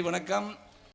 நன்றி வணக்கம்.